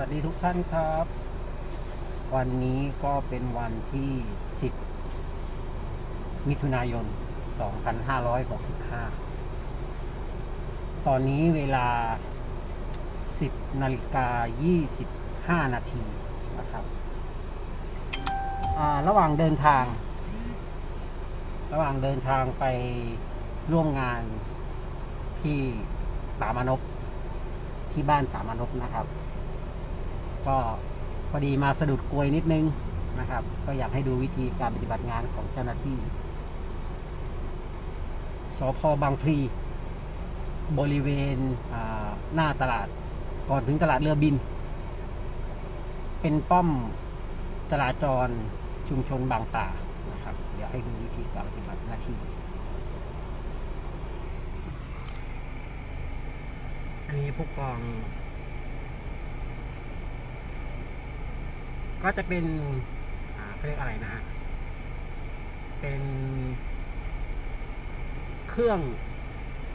วัสดีทุกท่านครับ วันนี้ก็เป็นวันที่ 10 มิถุนายน 2565 ตอนนี้เวลา 10นาฬิกา25 นาทีนะครับ ระหว่างเดินทาง ระหว่างเดินทางไปร่วมงานที่ป่ามานพที่บ้านป่ามานพนะครับ ก็พอดีมาสะดุดกลวยนิดนึงนะครับ ก็อยากให้ดูวิธีการปฏิบัติงานของเจ้าหน้าที่สพบางพลีบริเวณหน้าตลาดก่อนถึงตลาดเรือบิน เป็นป้อมจราจรชุมชนบางตานะครับ เดี๋ยวให้ดูวิธีการปฏิบัติหน้าที่อันนี้ผู้กอง ก็จะเป็นอ่าเขาเรียกอะไรนะฮะ เป็น เครื่อง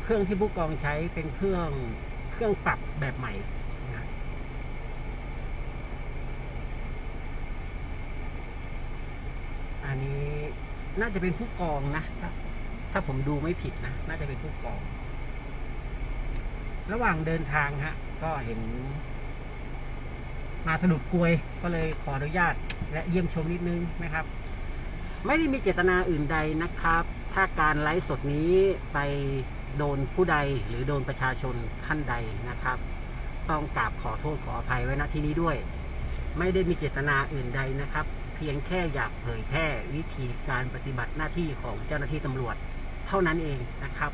เครื่องที่ผู้กองใช้เป็นเครื่องเครื่องปรับแบบใหม่นะฮะอันนี้น่าจะเป็นผู้กองนะถ้าถ้าผมดูไม่ผิดนะ น่าจะเป็นผู้กอง ระหว่างเดินทางฮะ ก็เห็น มาสะดุดกลวยก็เลยขออนุญาตและเยี่ยมชมนิดนึงนะครับ ไม่ได้มีเจตนาอื่นใดนะครับ ถ้าการไลฟ์สดนี้ไปโดนผู้ใดหรือโดนประชาชนท่านใดนะครับ ต้องกราบขอโทษขออภัยไว้ณที่นี้ด้วย ไม่ได้มีเจตนาอื่นใดนะครับ เพียงแค่อยากเผยแพร่วิธีการปฏิบัติหน้าที่ของเจ้าหน้าที่ตำรวจเท่านั้นเองนะครับ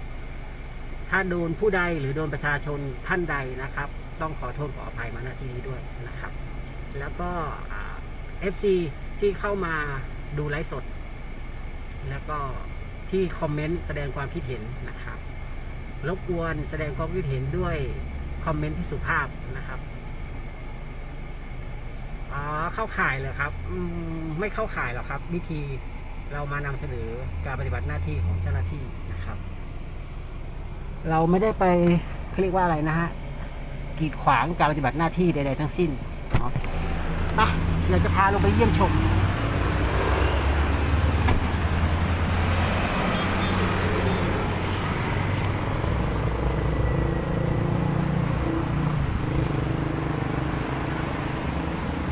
ถ้าโดนผู้ใดหรือโดนประชาชนท่านใดนะครับ ต้องขอโทษขออภัยมาณที่นี้ด้วยนะครับ แล้วก็เอฟซีที่เข้ามาดูไลฟ์สด แล้วก็ที่คอมเมนต์แสดงความคิดเห็นนะครับรบกวนแสดงความคิดเห็นด้วยคอมเมนต์ที่สุภาพนะครับอ๋อเข้าข่ายเลยครับมไม่เข้าข่ายหรอกครับ วิธีเรามานำเสนอการปฏิบัติหน้าที่ของเจ้าหน้าที่นะครับ เราไม่ได้ไปเขาเรียกว่าอะไรนะฮะ กีดขวางการปฏิบัติหน้าที่ใดๆทั้งสิ้นเนาะเดี๋ยวจะพาลงไปเยี่ยมชม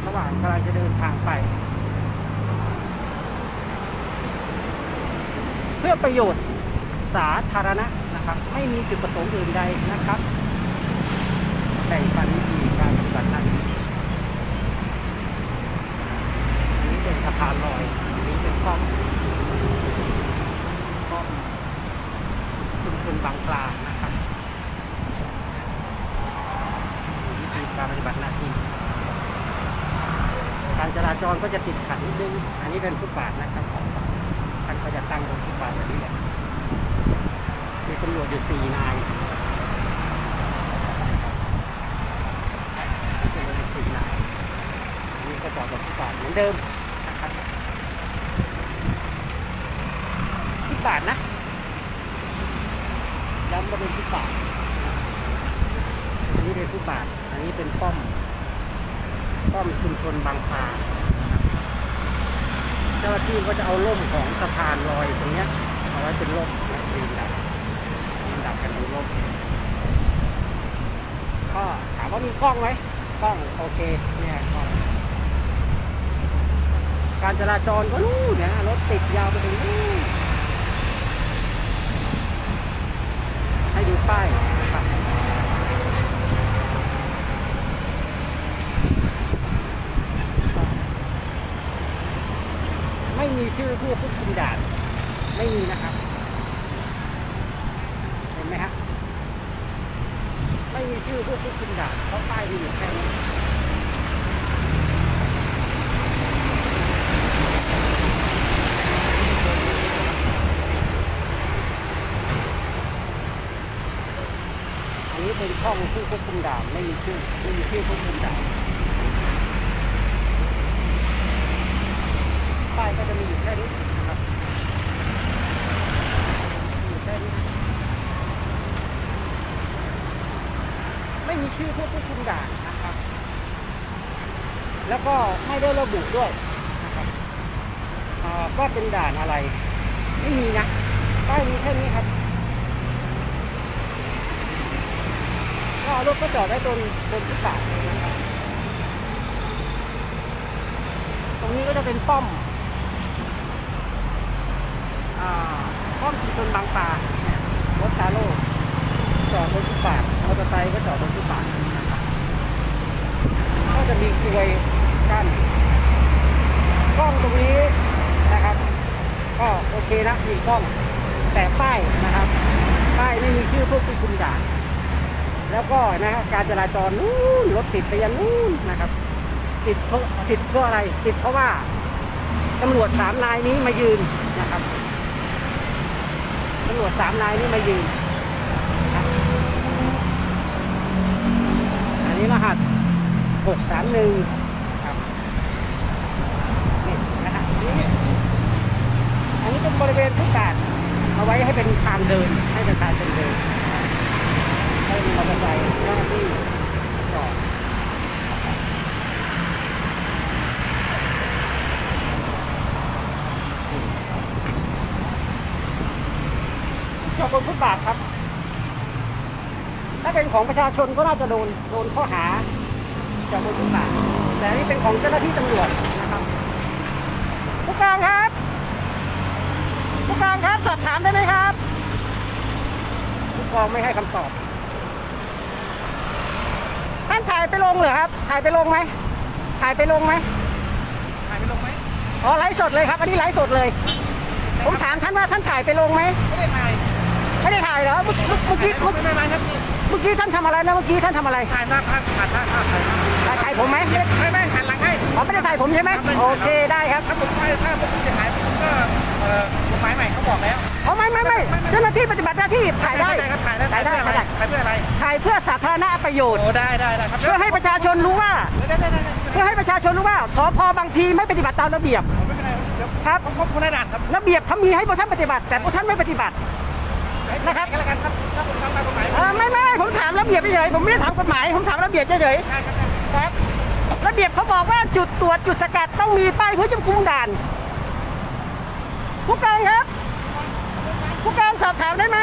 ระหว่างกำลังจะเดินทางไป เพื่อประโยชน์สาธารณะนะครับ ไม่มีจุดประสงค์อื่นใดนะครับ แบ่งปันวิธีการปฏิบัติหน้าที่อันนี้เป็นสะพานลอยอันนี้เป็นป้อมป้อมชุมชนบางปลานะครับวิธีการปฏิบัติหน้าที่การจราจรก็จะติดขัดนิดนึง อันนี้เป็นฟุตบาทนะครับท่านก็จะตั้งบนฟุตบาทแบบนี้แหละมีตำรวจอยู่สี่นาย เป็นรถสี่นายอันนี้ก็ จอดบนฟุตบาทเหมือนเดิมนะครับฟุตบาทนะย้ำว่าเป็นฟุตบาทอันนี้เป็นฟุตบาทอันนี้เป็นป้อม ป้อมชุมชนบางพลาเจ้าหน้าที่ก็จะเอาร่มของสะพานลอยตรงนี้เอาไว้เป็นร่มนะยืนดับยืนดับกันดูร่มก็ถามว่ามีกล้องไหมกล้องโอเคเนี่ย การจราจรก็รู้เนี่ยรถติดยาวไปถึงนู่นให้ดูป้ายนะครับไม่มีชื่อผู้ควบคุมด่าน ไม่มีนะครับ เห็นไหมฮะ ไม่มีชื่อผู้ควบคุมด่านเพราะป้ายมีอยู่แค่นี้อันนี้เป็นช่องผู้ควบคุม ด่านไม่มีชื่อไม่มีชื่อควบคุมด่านป้ายก็จะมีอยู่แค่นี้นะครับอยู่แค่นี้ไม่มีชื่อผู้ควบคุมด่านนะครับ แล้วก็ไม่ได้ระบุด้วยนะครับว่าเป็นด่านอะไร ไม่มีนะป้ายมีแค่นี้ครับ รถก็จอดได้ตรงบนฟุตบาทตรงนี้ก็จะเป็นป้อมอป้อมชุมชนบางปลารถคาโล่จอดบนฟุตบาทมอเตอร์ไซค์ก็จอดบนฟุตบาทก็จะมีกลวยกั้นกล้องตรงนี้นะครับ ก็โอเคนะมีกล้องแต่ป้ายนะครับ ป้ายไม่มีชื่อผู้ควบคุมด่าน แล้วก็นะครับการจราจรนู้นรถติดไปยันนู้นนะครับ ติดเพราะติดเพราะอะไร ติดเพราะว่าตำรวจสามนายนี้มายืนนะครับตำรวจสามนายนี้มายืนนะครับอันนี้รหัสหกสามหนึ่งครับนี่นะครับนี่อันนี้เป็นบริเวณฟุตบาทเอาไว้ให้เป็นทางเดินให้เป็นทางเดิน ให้มอเตอร์ไซค์เจ้าหน้าที่จอดจอดบนฟุตบาทครับ ถ้าเป็นของประชาชนก็น่าจะโดนโดนข้อหาจอดบนฟุตบาทแต่นี่เป็นของเจ้าหน้าที่ตำรวจนะครับผู้การครับผู้การครับสอบถามได้ไหมครับผู้กองไม่ให้คำตอบานถ่ายไปลงเหรอครับ ถ่ายไปลงไหมถ่ายไปลงไหมถ่ายไปลงไหมอ๋อไลฟ์สดเลยครับ อันนี้ไลฟ์สดเลย ผมถามท่านว่าท่านถ่ายไปลงไหมไม่ได้ถ่ายไม่ได้ถ่ายเหรอเมื่อเมื่อเมื่อกี้ไม่เมื่อไม่ไม่ครับพี่เมื่อกี้ท่านทำอะไรนะเมื่อกี้ท่านทำอะไรถ่ายหน้าข้างถ่ายหน้าข้างถ่ายหน้าถ่ายถ่ายผมไหมไม่ไม่หันหลังให้อ๋อไม่ได้ถ่ายผมใช่ไหมโอเคได้ครับถ้าผมไม่ถ้าผมจะถ่ายผมก็เอ่อกฎ หมายใหม่เขาบอกแล้วอ๋อไม่ไม่ไม่เจ้าหน้าที่ปฏิบัติหน้าที่ถ่ายได้ครับถ่ายได้ถ่ายได้ถ่ายถ่ายได้ถ่ายเพื่ออะไรถ่ายเพื่อสาธารณประโยชน์โอ้ได้ได้ได้ครับเพื่อให้ประชาชนรู้ว่าได้ได้ได้ได้เพื่อให้ประชาชนรู้ว่าสพบางทีไม่ปฏิบัติตามระเบียบไม่เป็นไรเดี๋ยวครับผมควบคุมในด่านครับระเบียบเขามีให้พวกท่านปฏิบัติ แต่พวกท่านไม่ปฏิบัตินะครับกันแล้วกันครับถ้าผมทำตามกฎหมายเออไม่ไม่ผมถามระเบียบเฉยๆผมไม่ได้ถามกฎหมายผมถามระเบียบเฉยได้ครับได้ๆครับระเบียบเขาบอกว่าจุดตรวจจุดสกัดต้องมีป้ายเพื่อจำคุมด่าน ผู้การครับ ผู้การสอบถามได้ไหม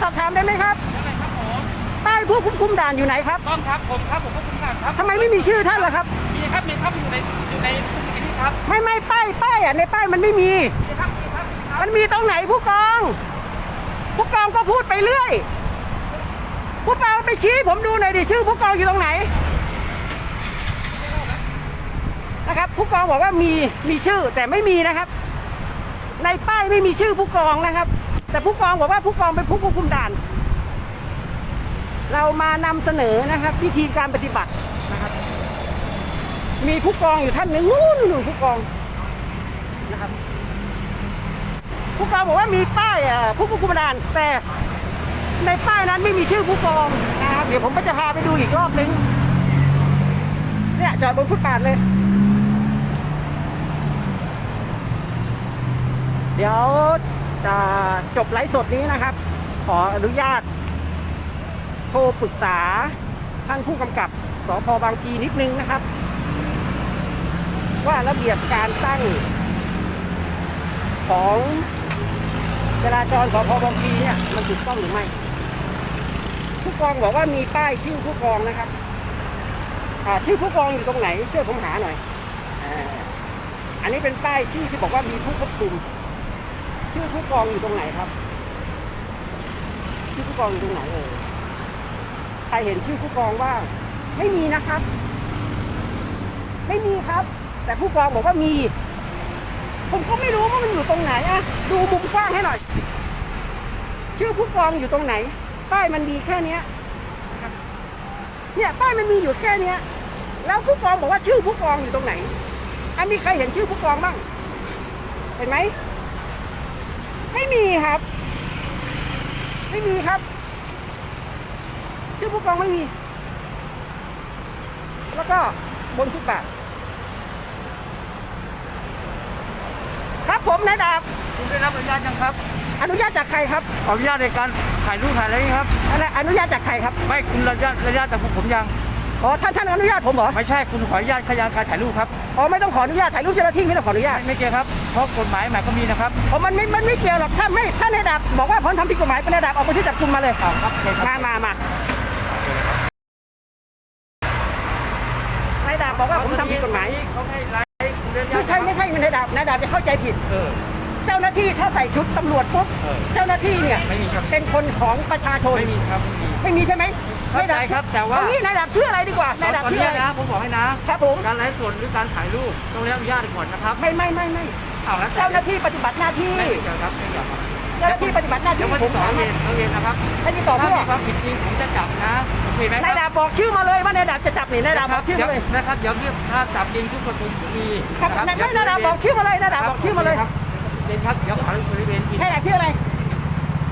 สอบถามได้ไหมครับได้ครับผมป้ายผู้ควบคุมด่านอยู่ไหนครับต้องครับผมครับผมควบคุมด่านครับทำไมไม่มีชื่อท่านล่ะครับ มีครับมีครับอยู่ในอยู่ในที่นี่ครับไม่ไม่ป้ายป้ายอะในป้ายมันไม่มี มีครับมีครับมีครับมันมีตรงไหนผู้กอง ผู้กองก็พูดไปเรื่อย ผู้กองไปชี้ผมดูหน่อยดิชื่อผู้กองอยู่ตรงไหน นะครับ ผู้กองบอกว่ามีมีชื่อแต่ไม่มีนะครับ ในป้ายไม่มีชื่อผู้กองนะครับ แต่ผู้กองบอกว่าผู้กองเป็นผู้ควบคุมด่าน เรามานำเสนอนะครับ วิธีการปฏิบัตินะครับ มีผู้กองอยู่ท่านหนึ่งนู่นนู่นผู้กองนะครับ ผู้กองบอกว่ามีป้ายผู้ควบคุมด่าน แต่ในป้ายนั้นไม่มีชื่อผู้กองนะครับเดี๋ยวผมก็จะพาไปดูอีกรอบนึงเนี่ยจอดบนฟุตบาทเลย เดี๋ยวจะจบไลฟ์สดนี้นะครับ ขออนุญาต โทรปรึกษาท่านผู้กำกับสพบางพีนิดนึงนะครับ ว่าระเบียบการตั้ง ของจราจรสพบางพีเนี่ยมันถูกต้องหรือไม่ ผู้กองบอกว่ามีป้ายชื่อผู้กองนะครับชื่อผู้กองอยู่ตรงไหนช่วยผมหาหน่อยอันนี้เป็นป้ายชื่อที่บอกว่ามีผู้ควบคุม ชื่อผู้กองอยู่ตรงไหนครับ ชื่อผู้กองอยู่ตรงไหนเอ่ยใครเห็นชื่อผู้กองบ้าง ไม่มีนะครับ ไม่มีครับ แต่ผู้กองบอกว่ามี ผมก็ไม่รู้ว่ามันอยู่ตรงไหนอะดูมุมกว้างให้หน่อย ชื่อผู้กองอยู่ตรงไหน ป้ายมันมีแค่เนี้ยเนี่ยป้ายมันมีอยู่แค่เนี้ย แล้วผู้กองบอกว่าชื่อผู้กองอยู่ตรงไหน อันมีใครเห็นชื่อผู้กองบ้าง เห็นไหม ไม่มีครับ ไม่มีครับ ชื่อผู้กองไม่มี แล้วก็บนฟุตบาทครับผมนายดาบคุณได้รับอนุญาตยังครับ อนุญาตจากใครครับ ขออนุญาตในการถ่ายรูปถ่ายอะไรนี่ครับ อะไรอนุญาตจากใครครับ ไม่คุณอนุญาตอนุญาตจากผมยังออ๋อท่านท่านอนุญาตผมเหรอ ไม่ใช่คุณขออนุญาตขยายการถ่ายรูปครับ อ๋อไม่ต้องขออนุญาตถ่ายรูปเจ้าหน้าที่ไม่ต้องขออนุญาตไม่เกี่ยวครับเพราะกฎหมายหมายก็มีนะครับอ๋อมันไม่มันไม่เกี่ยวหรอกถ้าไม่ถ้าในดาบบอกว่าผมทำผิดกฎหมายเป็นในดาบเอาไปที่จับกุมมาเลยครับครับโอเคครับมามามาในดาบบอกว่าผมทำผิดกฎหมายเขาให้ไลฟ์คุณเรียนไม่ใช่ไม่ใช่ในดาบในดาบจะเข้าใจผิดเออเจ้าหน้าที่ถ้าใส่ชุดตำรวจปุ๊บเออเจ้าหน้าที่เนี่ยไม่มีครับเป็นคนของประชาชนไม่มีครับไม่มีไม่มีใช่ไหม เข้าใจครับแต่ว่าเองี้นายดาบชื่ออะไรดีกว่านายดาบตอนชื่อนี้อะไรนะผมบอกให้นะ ครับผมการไลฟ์สดหรือการถ่ายรูปต้องได้รับอนุญาตก่อนนะครับไม่ไม่ไม่ไม่เอาแล้วแต่เจ้าหน้าที่ปฏิบัติหน้าที่ไม่เกี่ยวครับไม่เกี่ยวครับเจ้าหน้าที่ปฏิบัติหน้าเดี๋ที่ยววันผที่มสองถามเรียนต้องเรียนนะครับให้ที่ต่อถ้าเพื่อมีความผิดจริงผมจะจับนะโอเคไหมคนายรัดาบบบอกชื่อมาเลยว่านายดาบจะจับนี่นายดาบบอกชื่อเดี๋มายวเลยนะครับเดี๋ยวที่ถ้าจับจริงทุกคนผมมีครับะนายไม่นายดาบบอกชื่อมาเลยนายดาบบอกชื่อมาเลยครับเรียนครับเดี๋ยวขอบริเวณอีกนายดาบชื่ออะไรเ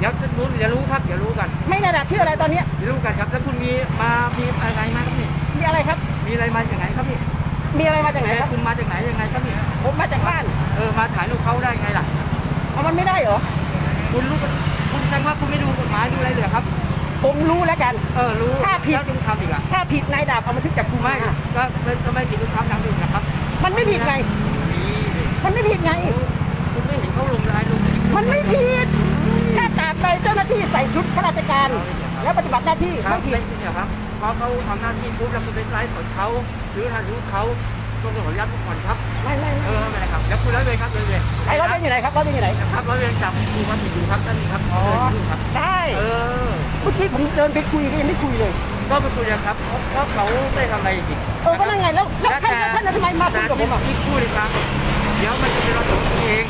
ดี๋ยวจะรู้เดี๋ยวรู้ครับเดี๋ยวรู้กันไม่นายดาบชื่ออะไรตอนเนี้ยเดี๋ยวรู้กันครับแล้วคุณมีมามีอะไรมาครับนี่มีอะไรครับ มีอะไรมาจากไหนครับนี่มีอะไรมาจากไหนครับคุณมาจากไหนยังไงครับนี่ผมมาจากบ้าน เออมาถ่ายรูปเขาได้ไงล่ะเอามันไม่ได้เหรอคุณรู้คุณแสดงว่าคุณไม่ดูกฎหมายดูอะไรเลยครับผมรู้แล้วกัน เออ รู้ ถ้าผิดแล้วคุณทำอีกอะถ้าผิดนายดาบเอามาทึกจับกุมไม่มาก็ไม่ก็ไม่ผิดทุกครั้งทั้งหนึ่งนะครับ มันไม่ผิดไงนี่มันไม่ผิดไง คุณไม่เห็นเขาลงรายลงมันไม่ผิดแค่ตรา บใดเจ้าหน้าที่ใส่ชุดข้าราชการ แล้วปฏิบัติหน้าที่ครัไม่บผิไม่ดผิดเหรอครับเพราะเขาทำหน้าที่ปุ๊บแล้วคุณไปไลฟ์สดเขาหรือถ่ายรูปเขาต้องขออนุญาตทุกคนครับไม่ไม่เอไม่อไม่เป็นไรครับเดี๋ยวคุณร้อยเวรครับร้อยเวรไอ้รถเป็นอยู่ไหนครับรถเป็นอยู่ไหนครับร้อยเวรจับดูครับดูครับท่านนี่ครับอ๋อครับได้เออเมื่อกี้ผมเดินไปคุยก็ยังไม่คุยเลย ก็ไปคุยกันครับเพราะเขาไม่ได้ทำอะไรผิดเออก็นั่นไงแล้วแล้วท่านท่านทำไมมาคุยกับผมอะที่พูดเลยครับเดี๋ยวมันจะเป็นระดับตัวเอง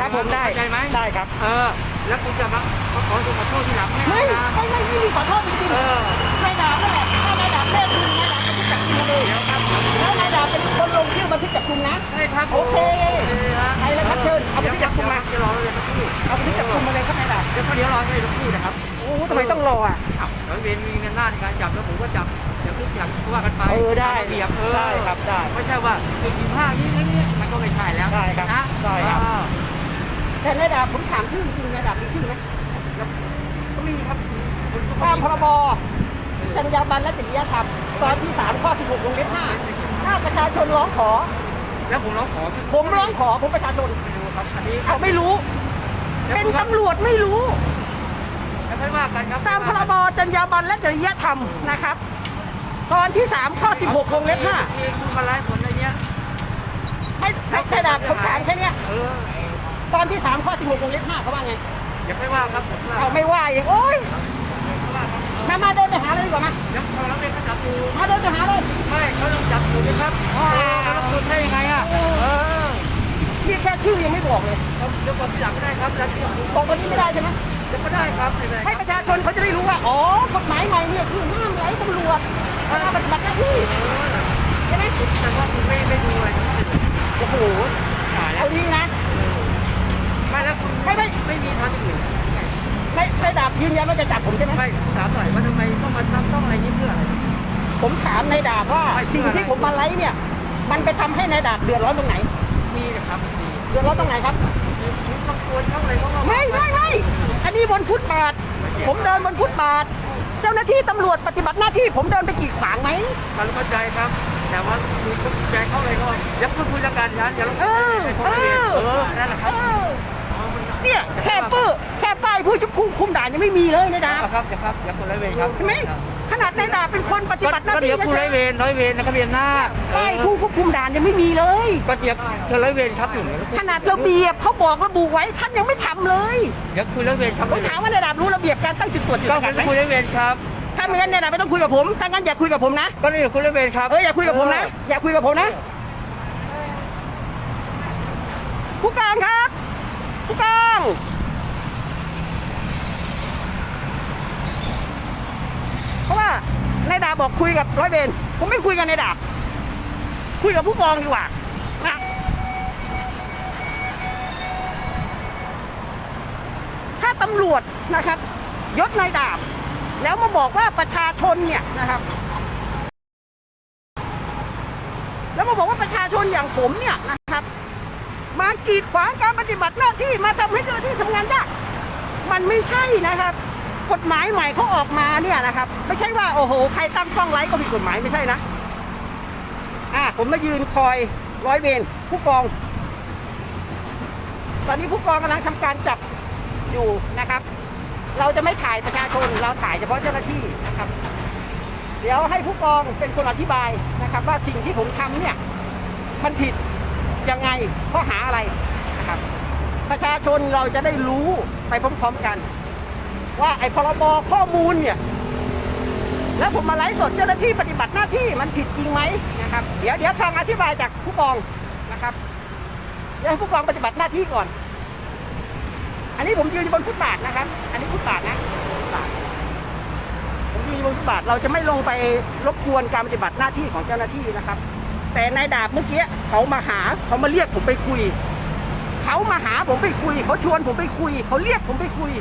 ครับผมได้เข้าใจไหมได้ครับ เออ แล้วคุณจะมาขอขอขอโทษทีหลังไม่ไม่ได้นะไม่ไม่ไม่มีขอโทษจริงเออๆนายดาบนั่นแหละถ้านายดาบเล่นคือนายดาบจะจับกุมมาเลยเดี๋ยวครับแล้วนายดาบเป็นคนลงชื่อบันทึกจับกุมนะ ใช่ครับโอเคฮะไปเลยครับเชิญเอาไปที่จับกุมมา เดี๋ยวรอเลยครับพี่เอาบันทึกจับกุมมาเลยครับนายดาบเดี๋ยวก็เดี๋ยวรอให้สักครู่นะครับโอ้ทำไมต้องรออะ อ้าวร้อยเวรมีเงินหน้าในการจับแล้วผมก็จับเดี๋ยวทุกอย่างก็ว่ากันไปเออได้ตามระเบียบเออได้ครับได้ไม่ใช่ว่าสุดสิบห้านี่นี่นี่มันก็ไม่ใช่แล้วได้ครับนะได้ครับเออ แต่นายดาบผมถามชื่อจริงๆนายดาบมีชื่อไหมก็มีครับคุณก็ตามพรบจรรยาบรรณและจริยธรรมตอนที่3ข้อ16วงเล็บ5ถ้าประชาชนร้องขอ แล้วผมร้องขอ ผมร้องขอผมประชาชนไปดูครับอันนี้เขาไม่รู้ เป็นตำรวจไม่รู้แล้วไม่ว่ากันครับตามพรบจรรยาบรรณและจริยธรรมนะครับ ตอนที่3ข้อ16วงเล็บที่คุณมาไลฟ์ผลอะไรเงี้ย5ให้ให้ให้ดาบผมถามแค่เนี้ยเออ ตอนที่3ข้อ16วงเล็บ5เขาว่าไงอย่าไม่ว่าครับผมว่าเขาไม่ว่าอย่างโอ๊ยมามาเดินไปหาเลยดีกว่ามายังพอแล้วเป็นเขาจับอยู่มาเดินไปหาเลยไม่เขาต้องจับอยู่นะครับว้าวเออแล้วคุณให้ยังไงอะเออเออนี่แค่ชื่อยังไม่บอกเลยเอาเดี๋ยวผมจับไม่ได้ครับแล้วที่ผมบอกวันนี้ไม่ได้ใช่ไหมจะไม่ได้ครับไม่ได้ให้ประชาชนเขาจะได้รู้ว่าอ๋อกฎหมายใหม่เนี่ยคือห้ามไล่ตำรวจห้ามปฏิบัติหน้าที่ใช่ไหมแต่ว่าคุณไม่ไม่ดูอะไรทั้งสิ้นเลยโอ้โหตายแล้เอาวดีนะ ไม่แล้วคุณไม่ไม่ไม่มีทางอื่นไม่ไม่ดาบยืนยันว่าจะจับผมใช่ไหมไม่ถามหน่อยว่าทำไมต้องมาทำต้องอะไรนี่เพื่ออะไร ผมถามนายดาบว่าไม่สิ่งที่ผมมาไล่เนี่ย มันไปทำให้นายดาบเดือดร้อนตรงไหน มีนะครับมีเดือดร้อนตรงไหนครับมีต้องควรต้องอะไรต้องไม่ไม่ไม่อันนี้บนฟุตบาท ผมเดินบนฟุตบาท เจ้าหน้าที่ตำรวจปฏิบัติหน้าที่ ผมเดินไปกีดขวางไหมมันเข้าใจครับ แต่ว่าคุณต้องใจเข้าอะไรก็อย่าพูดคุยละกันยันอย่าลงเออเอเออเออนั่นแหละคเอรับอ เนี่ยแค่ปื้อแค่ป้ายผู้ชุบคุมคุมด่านยังไม่มีเลยนายดาบครับเดี๋ยวครับเดี๋ยวคุณร้อยเวรครับเห็นไหมขนาดนายดาบเป็นคนปฏิบัติหน้าก็ที่เดี๋ยวคุณร้อยเวรร้อยเวรนะครับเรียนหน้าป้ายผู้ควบคุมด่านยังไม่มีเลย ก็เดี๋ยวเธอร้อยเวรครับอยู่ขนาดระเบียบเขาบอกระบุไว้ท่านยังไม่ทำเลยเดี๋ยวคุยร้อยเวรครับผมถามว่านายดาบรู้ระเบียบการตั้งจุดตรวจจุดก็สกัดไหมคุยร้อยเวรครับ ถ้าไม่งั้นนายดาบไม่ต้องคุยกับผมถ้างั้นอย่าคุยกับผมนะก็เดี๋ยวคุยร้อยเวรครับเอออย่าคุยกับผมนะ อย่าคุยกับผมนะผู้การครับ ผู้การเพราะว่านายดาบบอกคุยกับร้อยเวรผมไม่คุยกับนายดาบคุยกับผู้กองดีกว่านะถ้าตำรวจนะครับยศนายดาบ แล้วมาบอกว่าประชาชนเนี่ยนะครับ แล้วมาบอกว่าประชาชนอย่างผมเนี่ยนะครับ มากีดขวางการปฏิบัติหน้าที่มาทำให้เจ้าหน้าที่ทำงานยากมันไม่ใช่นะครับ กฎหมายใหม่เขาออกมาเนี่ยนะครับ ไม่ใช่ว่าโอ้โห ใครตั้งกล้องไลฟ์ก็ผิดกฎหมายไม่ใช่นะอ่าผมมายืนคอยร้อยเวรผู้กอง ตอนนี้ผู้กองกำลังทำการจับอยู่นะครับ เราจะไม่ถ่ายประชาชนเราถ่ายเฉพาะเจ้าหน้าที่นะครับ เดี๋ยวให้ผู้กองเป็นคนอธิบายนะครับ ว่าสิ่งที่ผมทำเนี่ย มันผิดยังไงข้อหาอะไรนะครับ ประชาชนเราจะได้รู้ไปพร้อมๆกัน ว่าไอ้พรบข้อมูลเนี่ย แล้วผมมาไลฟ์สดเจ้าหน้าที่ปฏิบัติหน้าที่มันผิดจริงไหมนะครับ เดี๋ยวเดี๋ยวทางอธิบายจากผู้กองนะครับเดี๋ยวให้ผู้กองปฏิบัติหน้าที่ก่อน อันนี้ผมยืนอยู่บนฟุตบาทนะครับ อันนี้ฟุตบาทนะฟุตบาทผมยืนอยู่บนฟุตบาทเราจะไม่ลงไปรบกวนการปฏิบัติหน้าที่ของเจ้าหน้าที่นะครับ แต่นายดาบเมื่อกี้เขามาหาเขามาเรียกผมไปคุย เขามาหาผมไปคุย เขาชวนผมไปคุย เขาเรียกผมไปคุย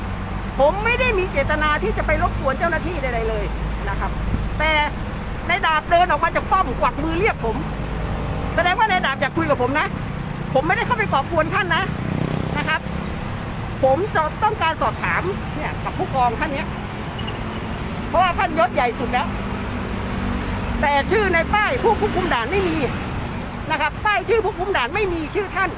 ผมไม่ได้มีเจตนาที่จะไปรบกวนเจ้าหน้าที่ใดๆเลยนะครับ แต่นายดาบเดินออกมาจากป้อมกวักมือเรียกผม แสดงว่านายดาบอยากคุยกับผมนะ ผมไม่ได้เข้าไปก่อกวนท่านนะนะครับ ผมจะต้องการสอบถามเนี่ยกับผู้กองท่านเนี้ยเพราะว่าท่านยศใหญ่สุดแล้ว แต่ชื่อในป้ายผู้ควบคุมด่านไม่มีนะครับ ป้ายชื่อผู้ควบคุมด่านไม่มีชื่อท่าน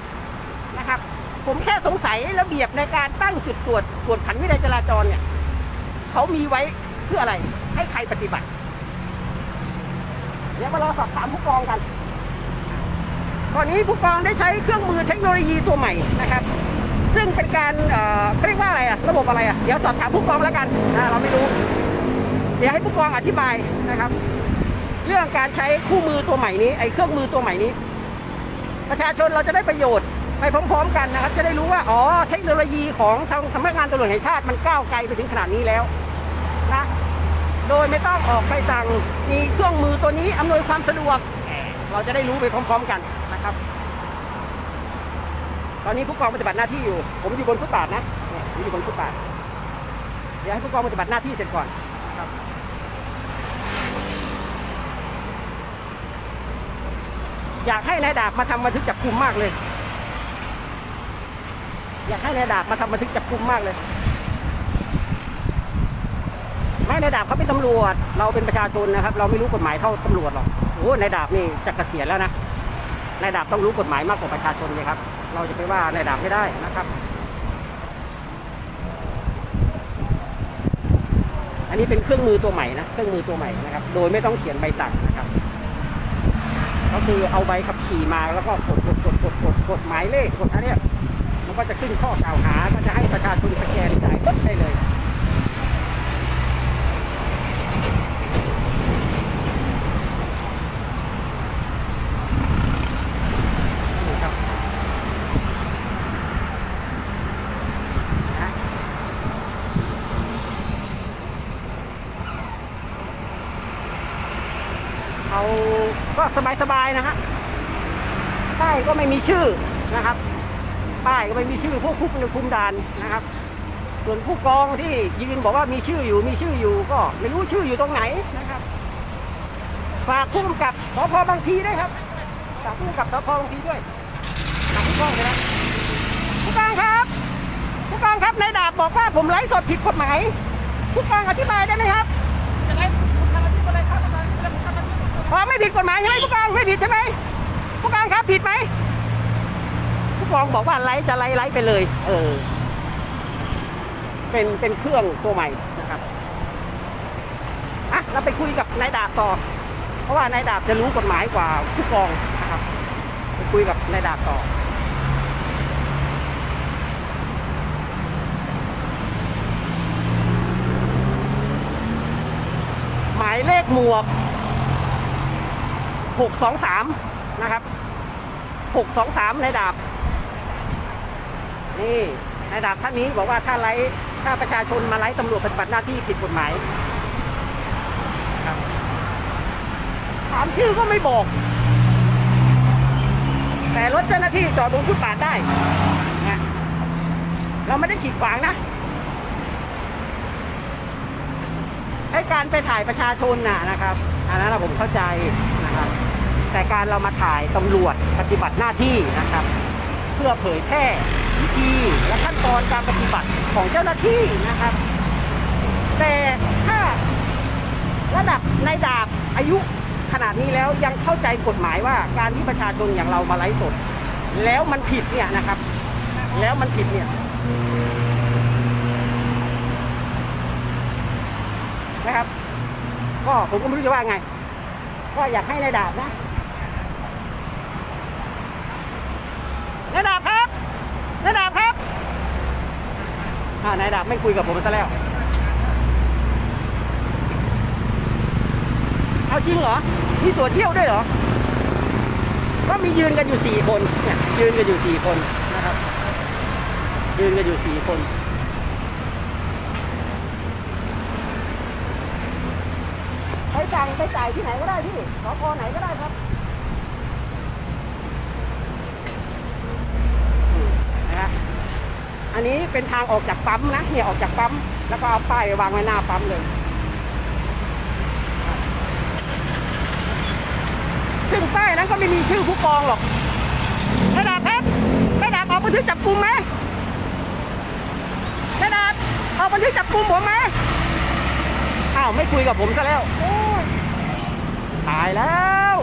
ผมแค่สงสัยระเบียบในการตั้งจุดตรวจตรวจขันวินัยจราจรเนี่ยเขามีไว้เพื่ออะไร ให้ใครปฏิบัติ เดี๋ยวมารอสอบถามผู้กองกัน ตอนนี้ผู้กองได้ใช้เครื่องมือเทคโนโลยีตัวใหม่นะครับ ซึ่งเป็นการเอ่อเรียกว่าอะไรอะระบบอะไรอะเดี๋ยวสอบถามผู้กองแล้วกันอ่าเราไม่รู้ เดี๋ยวให้ผู้กองอธิบายนะครับ เรื่องการใช้คู่มือตัวใหม่นี้ไอ้เครื่องมือตัวใหม่นี้ ประชาชนเราจะได้ประโยชน์ ไปพร้อมๆกันนะครับ จะได้รู้ว่า อ๋อ เทคโนโลยีของทางสำนักงานตำรวจแห่งชาติมันก้าวไกลไปถึงขนาดนี้แล้วนะ โดยไม่ต้องออกใบสั่ง มีเครื่องมือตัวนี้อำนวยความสะดวก เราจะได้รู้ไปพร้อมๆกันนะครับ ตอนนี้ผู้กองปฏิบัติหน้าที่อยู่ ผมอยู่บนฟุตบาทนะเนี่ยผมอยู่บนฟุตบาท เดี๋ยวให้ผู้กองปฏิบัติหน้าที่เสร็จก่อนครับอยากให้นายดาบมาทำบันทึกจับกุมมากเลย อยากให้นายดาบมาทำบันทึกจับกุมมากเลย ไม่นายดาบเขาเป็นตำรวจ เราเป็นประชาชนนะครับ เราไม่รู้กฎหมายเท่าตำรวจหรอกโอ้นายดาบนี่จะเกษียณแล้วนะนายดาบต้องรู้กฎหมายมากกว่าประชาชนเลยครับ เราจะไปว่านายดาบไม่ได้นะครับ อันนี้เป็นเครื่องมือตัวใหม่นะ เครื่องมือตัวใหม่นะครับ โดยไม่ต้องเขียนใบสั่งนะครับ ก็คือเอาใบขับขี่มาแล้วก็กดกดกดกดกดกดหมายเลขกดอันเนี้ย ก็จะขึ้นข้อกล่าวหา ก็จะให้ประชาชนสแกนจ่ายได้เลยนี่ครับนะเอาก็สบายๆนะฮะป้ายก็ไม่มีชื่อนะครับ ป้ายก็ไม่มีชื่อพวกคุกในคุมด่านนะครับ ส่วนผู้กองที่ยืนบอกว่ามีชื่ออยู่มีชื่ออยู่ก็ไม่รู้ชื่ออยู่ตรงไหนนะครับฝากผู้กำกับสพบางพีด้วยครับฝากผู้กำกับสพบางพีด้วยฝากผู้กองเลยนะผู้กองครับผู้กองครับนายดาบบอกว่าผมไลฟ์สดผิดกฎหมายผู้กองอธิบายได้ไหมครับจะไลฟ์ทำอาชีพอะไรครับอ๋อไม่ผิดกฎหมายใช่ไหมผู้กองไม่ผิดใช่ไหมผู้กองครับผิดไหม ผู้กองบอกว่าไลฟ์จะไลฟ์ไลฟ์ไปเลย เออ เป็นเป็นเครื่องตัวใหม่นะครับอะเราไปคุยกับนายดาบต่อ เพราะว่านายดาบจะรู้กฎหมายกว่าผู้กองนะครับไปคุยกับนายดาบต่อหมายเลขหมวกหกสองสามนะครับหกสองสามนายดาบ นี่นายดาบท่านนี้บอกว่าถ้าไล่ถ้าประชาชนมาไล่ตำรวจปฏิบัติหน้าที่ผิดกฎหมายถามชื่อก็ไม่บอก แต่รถเจ้าหน้าที่จอดบนฟุตบาทได้นะเราไม่ได้ขีดขวางนะไอ้การไปถ่ายประชาชนน่ะนะครับ อันนั้นผมเข้าใจนะครับ แต่การเรามาถ่ายตำรวจปฏิบัติหน้าที่นะครับ เพื่อเผยแพร่ วิธีและขั้นตอนการปฏิบัติของเจ้าหน้าที่นะครับ แต่ถ้าระดับนายดาบอายุขนาดนี้แล้วยังเข้าใจกฎหมายว่าการที่ประชาชนอย่างเรามาไลฟ์สด แล้วมันผิดเนี่ยนะครับ แล้วมันผิดเนี่ยนะครับ ก็ผมก็ไม่รู้จะว่าไง ก็อยากให้นายดาบนะนายดาบครับนายดาบครับ อ่านายดาบไม่คุยกับผมซะแล้ว เอาจริงเหรอมีตัวเที่ยวด้วยเหรอก็มียืนกันอยู่สี่คนเนี่ยยืนกันอยู่สี่คนนะครับ ยืนกันอยู่สี่คนไปสั่งไปจ่ายที่ไหนก็ได้พี่สพไหนก็ได้ครับนะฮะ อันนี้เป็นทางออกจากปั๊มนะเนี่ยออกจากปั๊มแล้วก็เอาป้ายวางไว้หน้าปั๊มเลย ซึ่งป้ายนั้นก็ไม่มีชื่อผู้กองหรอกระดาบครับระดาบเอาบันทึกจับกลุ่มไหมระดาบเอาบันทึกจับกลุ่มผมไหมอ้าวไม่คุยกับผมซะแล้วตายแล้ว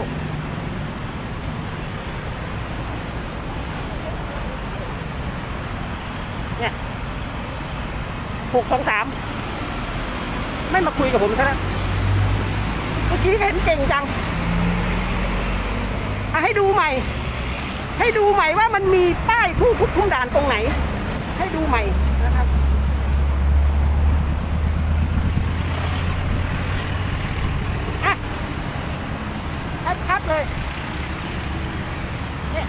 เนี่ย หกสองสามไม่มาคุยกับผมซะแล้วเมื่อกี้เห็นเก่งจังอะให้ดูใหม่ ให้ดูใหม่ว่ามันมีป้ายผู้ควบคุมด่านตรงไหน ให้ดูใหม่นะครับ อะชัดๆเลยเนี่ย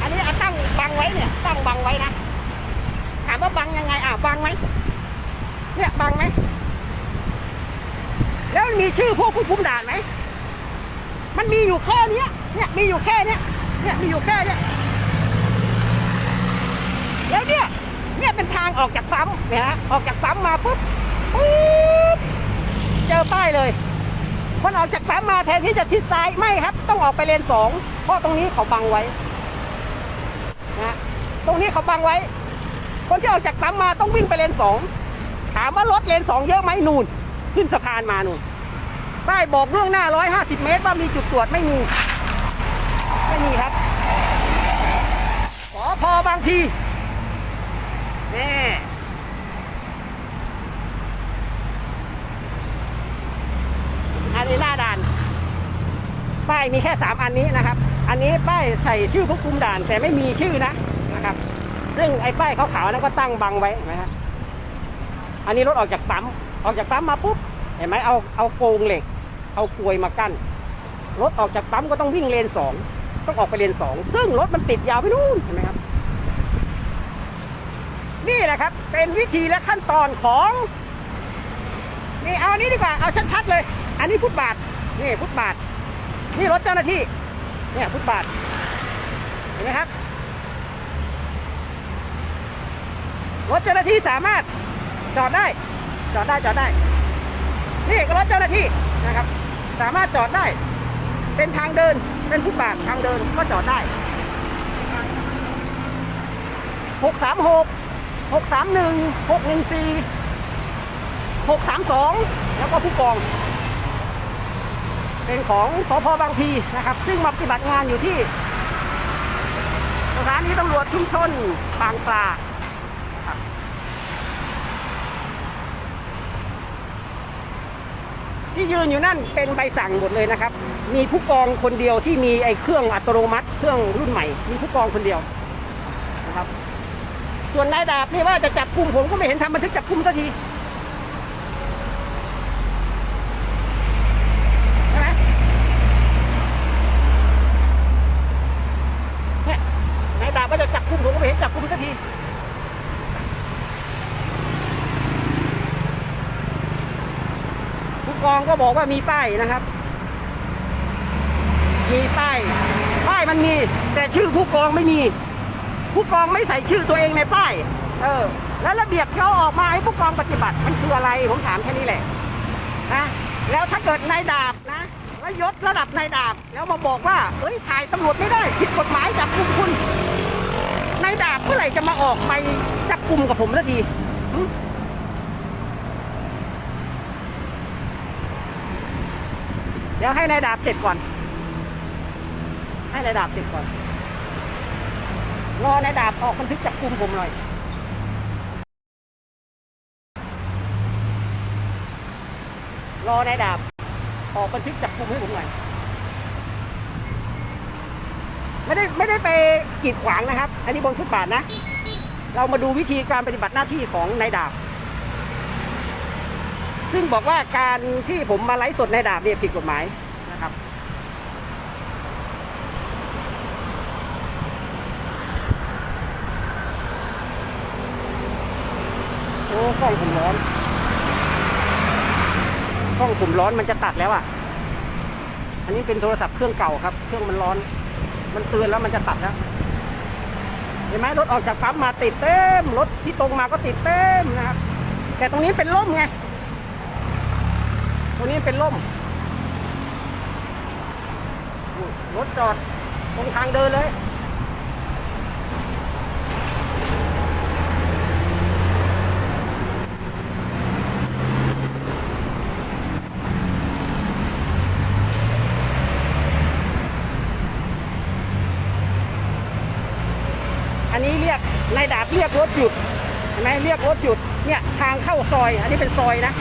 อันนี้เอาตั้งบังไว้เนี่ย ตั้งบังไว้นะ ว่าบังยังไงอะบังไหมเนี่ยบังไหมแล้วมีชื่อพวกผู้คุมด่านไหมมันมีอยู่แค่เนี้ยเนี่ยมีอยู่แค่เนี้ยเนี่ยมีอยู่แค่เนี้ยแล้วเนี่ยเนี่ยเป็นทางออกจากปั๊มเนี่ยฮะออกจากปั๊มมาปุ๊บปุ๊บเจอป้ายเลยคนออกจากปั๊มมาแทนที่จะชิดซ้ายไม่ครับ ต้องออกไปเลนสองเพราะตรงนี้เขาบังไว้นะตรงนี้เขาบังไว้ คนที่ออกจากปั๊มมาต้องวิ่งไปเลนสองถามว่ารถเลนสองเยอะไหมนูนขึ้นสะพานมานูนป้ายบอกล่วงหน้า150เมตรว่ามีจุดตรวจไม่มี ไม่มีครับขอพอบางทีแน่อันนี้หน้าด่าน ป้ายมีแค่3อันนี้นะครับ อันนี้ป้ายใส่ชื่อผู้คุมด่านแต่ไม่มีชื่อนะ ซึ่งไอ้ป้ายขาวๆนั้นก็ตั้งบังไว้เห็นไหมครับอันนี้รถออกจากปั๊มออกจากปั๊มมาปุ๊บเห็นไหมเอาเอาโกงเหล็ก เอากลวยมากั้นรถออกจากปั๊มก็ต้องวิ่งเลนสองต้องออกไปเลนสองซึ่งรถมันติดยาวไปนู่นเห็นไหมครับ นี่แหละครับ เป็นวิธีและขั้นตอนของนี่เอาอันนี้ดีกว่าเอาชัดๆเลย อันนี้ฟุตบาทนี่ฟุตบาทนี่รถเจ้าหน้าที่เนี่ยฟุตบาทเห็นไหมครับ รถเจ้าหน้าที่สามารถจอดได้ จอดได้จอดได้ นี่รถเจ้าหน้าที่นะครับ สามารถจอดได้ เป็นทางเดินเป็นฟุตบาททางเดินก็จอดได้หกสามหกหกสามหนึ่งหกหนึ่งสี่หกสามสองแล้วก็ผู้กอง เป็นของสพบางพีนะครับ ซึ่งมาปฏิบัติงานอยู่ที่สถานีตำรวจชุมชนบางปลา ที่ยืนอยู่นั่นเป็นใบสั่งหมดเลยนะครับ มีผู้กองคนเดียวที่มีไอ้เครื่องอัตโนมัติ เครื่องรุ่นใหม่ มีผู้กองคนเดียวนะครับ ส่วนนายดาบนี่ว่าจะจับกลุ่มผมก็ไม่เห็นทำบันทึกจับกลุ่มสักทีใช่ไหมเนี่ยนายดาบว่าจะจับกลุ่มผมก็ไม่เห็นจับกลุ่มสักที ผู้กองก็ บอกว่ามีป้ายนะครับ มีป้าย ป้ายมันมี แต่ชื่อผู้กองไม่มี ผู้กองไม่ใส่ชื่อตัวเองในป้าย เออ แล้วระเบียบเขาออกมาให้ผู้กองปฏิบัติ มันคืออะไรผมถามแค่นี้แหละนะแล้วถ้าเกิดนายดาบนะแล้วยศระดับนายดาบ แล้วมาบอกว่าเอ้ยถ่ายตำรวจไม่ได้ผิดกฎหมายจับกุมคุณนายดาบเมื่อไหร่จะมาออกไปจับกลุ่มกับผมสักที เดี๋ยวให้นายดาบเสร็จก่อน ให้นายดาบเสร็จก่อน รอนายดาบออกบันทึกจับกลุ่มผมหน่อยรอนายดาบ ออกบันทึกจับกลุ่มให้ผมหน่อย ไม่ได้ไม่ได้ไปกีดขวางนะครับ อันนี้บนฟุตบาทนะ เรามาดูวิธีการปฏิบัติหน้าที่ของนายดาบ ซึ่งบอกว่าการที่ผมมาไลฟ์สดในดาบเนี่ยผิดกฎหมายนะครับโอ้กล้องผมร้อนกล้องผมร้อนมันจะตัดแล้วอะ อันนี้เป็นโทรศัพท์เครื่องเก่าครับ เครื่องมันร้อน มันเตือนแล้วมันจะตัดแล้วเห็นไหมรถออกจากปั๊มมาติดเต็มรถที่ตรงมาก็ติดเต็มนะครับ แต่ตรงนี้เป็นร่มไง ตรงนี้เป็นร่ม รถจอดตรงทางเดินเลยอันนี้เรียกนายดาบเรียกรถหยุดเห็นไหมเรียกรถหยุดเนี่ยทางเข้าซอย อันนี้เป็นซอยนะ